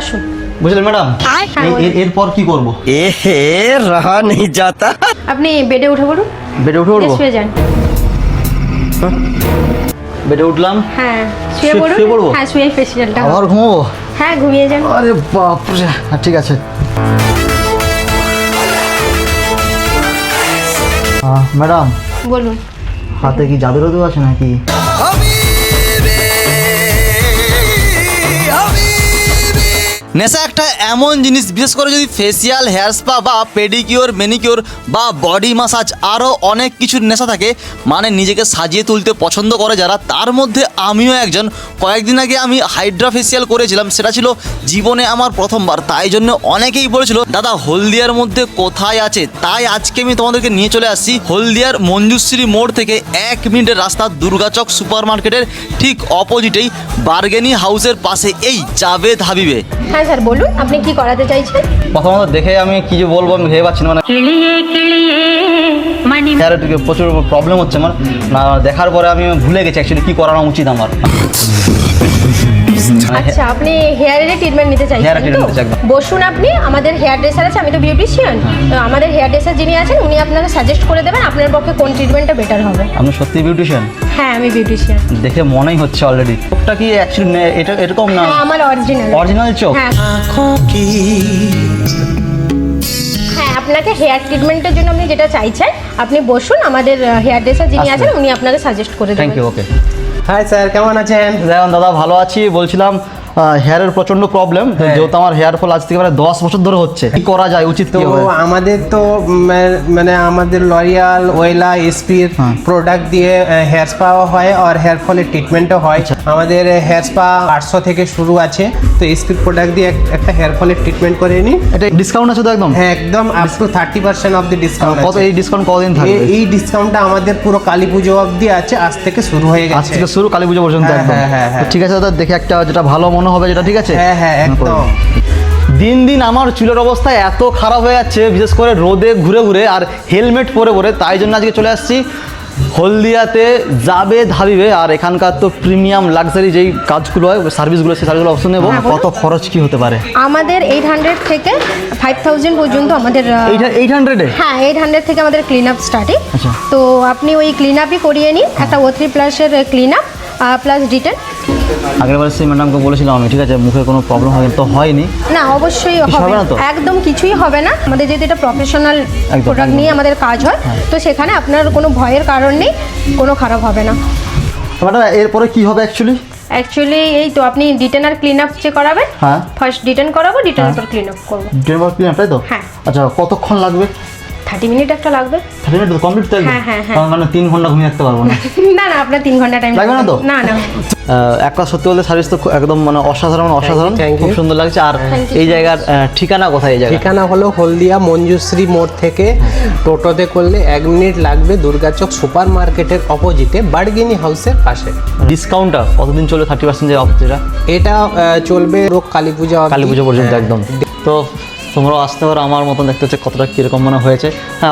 আসুন। বুঝলেন ম্যাডাম? এরপর কি করব? এ হে রাহা নেই যাতা। আপনি বেডে উঠে বেডে উঠে শুয়ে যান। হ্যাঁ? বেডে উঠলাম? হ্যাঁ শুয়ে পড়ব? হ্যাঁ শুয়ে ফেসিয়ালটা আবার হ্যাঁ ঘুমিয়ে যান। আরে বাপ রে হ্যাঁ, ঠিক আছে। ম্যাডাম বলুন। হাতে কি জাদুর আছে নাকি? নেশা একটা এমন জিনিস, বিশেষ করে যদি ফেসিয়াল হেয়ার স্পা বা পেডিকিওর ম্যানিকিওর বা বডি মাসাজ আরও অনেক কিছুর নেশা থাকে মানে নিজেকে সাজিয়ে তুলতে পছন্দ করে যারা, তার মধ্যে আমিও একজন। কয়েকদিন আগে আমি হাইড্রা ফেসিয়াল করেছিলাম, সেটা ছিল জীবনে আমার প্রথমবার, তাই জন্য অনেকেই বলেছিল, দাদা, হলদিয়ার মধ্যে কোথায় আছে? তাই আজকে আমি তোমাদেরকে নিয়ে চলে আসছি হলদিয়ার মঞ্জুশ্রী মোড় থেকে এক মিনিটের রাস্তা দুর্গাচক সুপার মার্কেটের ঠিক অপোজিটেই বার্গেনি হাউসের পাশে, এই জাভেদ হাবিবে। হ্যাঁ স্যার বলুন আপনি কি করাতে চাইছেন? প্রথমত দেখে আমি কি যে বলব আমি ভেবে পাচ্ছি না মানে মণি হেয়ারে একটু প্রচুর প্রবলেম হচ্ছে আমার না দেখার পরে আমি ভুলে গেছি অ্যাকচুয়ালি কি করানো উচিত আমার। আচ্ছা আপনি হেয়ারের ট্রিটমেন্ট নিতে চাইছেন তো? বসুন আপনি আমাদের হেয়ার ড্রেসার আছে আমি তো বিউটিশিয়ান তো আমাদের হেয়ার ড্রেসার যিনি আছেন উনি আপনাকে সাজেস্ট করে দেবেন আপনার পক্ষে কোন ট্রিটমেন্টটা বেটার হবে। আপনি সত্যি বিউটিশিয়ান হ্যাঁ আমি বিউটিশিয়ান দেখে মনেই হচ্ছে অলরেডি চোখটা কি অ্যাকচুয়ালি এটা এরকম না? হ্যাঁ আমার অরিজিনাল অরিজিনাল চোখ? হ্যাঁ। হ্যাঁ আপনাকে হেয়ার ট্রিটমেন্টের জন্য আপনি যেটা চাইছেন আপনি বসুন আমাদের হেয়ার ড্রেসার যিনি আছেন উনি আপনাকে সাজেস্ট করে থ্যাংক দেবেন। ইউ ওকে হাই স্যার কেমন আছেন? দেখুন দাদা ভালো আছি। বলছিলাম হেয়ারের প্রচণ্ড প্রবলেম হ্যাঁ। যেহেতু আমার হেয়ার ফল আজ থেকে প্রায় দশ বছর ধরে হচ্ছে। কি করা যায় উচিত তো আমাদের তো মানে আমাদের লরিয়াল ওয়েলা এসপির হ্যাঁ। প্রোডাক্ট দিয়ে হেয়ার স্পাও হয় আর হেয়ার ফলের ট্রিটমেন্টও হয়। আচ্ছা। আমাদের হেয়ার স্পা আটশো থেকে শুরু আছে। তো এসপির প্রোডাক্ট দিয়ে একটা হেয়ার ফলের ট্রিটমেন্ট করে নিই এটা ডিসকাউন্ট আছে তো একদম? হ্যাঁ একদম up to thirty percent off the discount কত এই ডিসকাউন্ট কতদিন থাকবে? এই ডিসকাউন্টটা আমাদের পুরো কালী পুজো অবধি আছে আজ থেকে শুরু হয়ে আজ থেকে শুরু কালী পুজো পর্যন্ত হ্যাঁ, একদম। হ্যাঁ, হ্যাঁ, হ্যাঁ। ঠিক আছে দাদা দেখে একটা যেটা ভালো মনে হবে যেটা ঠিক আছে? হ্যাঁ হ্যাঁ একদম। দিন দিন আমার চুলের অবস্থা এত খারাপ হয়ে যাচ্ছে বিশেষ করে রোদে ঘুরে ঘুরে আর হেলমেট পরে পরে। তাই জন্য আজকে চলে আসছি হলদিয়াতে যাবে ধাবিবে আর এখানকার তো প্রিমিয়াম লাক্সারি যেই কাজগুলো হয় সার্ভিসগুলো সেই সার্ভিসগুলো অবশ্যই নেব। হ্যাঁ, কত খরচ কি হতে পারে? আমাদের এইট হান্ড্রেড থেকে ফাইভ থাউজেন্ড পর্যন্ত আমাদের এইটা হান্ড্রেডে হ্যাঁ এইট হান্ড্রেড থেকে আমাদের ক্লিন আপ স্টার্টিং আচ্ছা। তো আপনি ওই ক্লিন আপই করিয়ে নিন একটা ও থ্রি প্লাসের ক্লিন আপ প্লাস ডিটেন আগের বার সেই ম্যাডামকে বলেছিলাম আমি ঠিক আছে মুখে কোনো প্রবলেম হয় তো হয়নি। না অবশ্যই হবে না একদম কিছুই হবে না। আমাদের যেহেতু এটা প্রফেশনাল প্রোডাক্ট নিয়ে আমাদের কাজ হয় তো সেখানে আপনার কোনো ভয়ের কারণ নেই কোনো খারাপ হবে না। ম্যাডাম এরপরে কি হবে অ্যাকচুয়ালি অ্যাকচুয়ালি এই তো আপনি ডিটেন আর ক্লিন আপ যে করাবেন হ্যাঁ। ফার্স্ট ডিটেন করাবো ডিটেনের পর ক্লিন আপ করব। ডেনমার ক্লিন তাই তো? হ্যাঁ। আচ্ছা কতক্ষণ লাগবে? থার্টি মিনিট একটা লাগবে। থার্টি মিনিট কমপ্লিট একদম? হ্যাঁ, হ্যাঁ, হ্যাঁ। মানে তিন ঘণ্টা ঘুমিয়ে থাকতে পারব না। না না আপনার তিন ঘণ্টা টাইম লাগবে না তো? না না। এক কথা সত্যি বলতে সার্ভিস তো একদম মানে অসাধারণ অসাধারণ খুব সুন্দর লাগছে। আর এই জায়গার ঠিকানা কোথায় এই জায়গা ঠিকানা হলো হলদিয়া মঞ্জুশ্রী মোড় থেকে টোটোতে করলে এক মিনিট লাগবে দুর্গাচক সুপার মার্কেটের অপোজিটে বার্গিনি হাউসের পাশে। ডিসকাউন্টটা কতদিন চলে থার্টি পার্সেন্ট যে অফ এটা চলবে রোগ কালী পূজা কালী পুজো পর্যন্ত হ্যাঁ। একদম। তো তোমরাও আসতে পারো আমার মতন দেখতে হচ্ছে কতটা কীরকম মনে হয়েছে। হ্যাঁ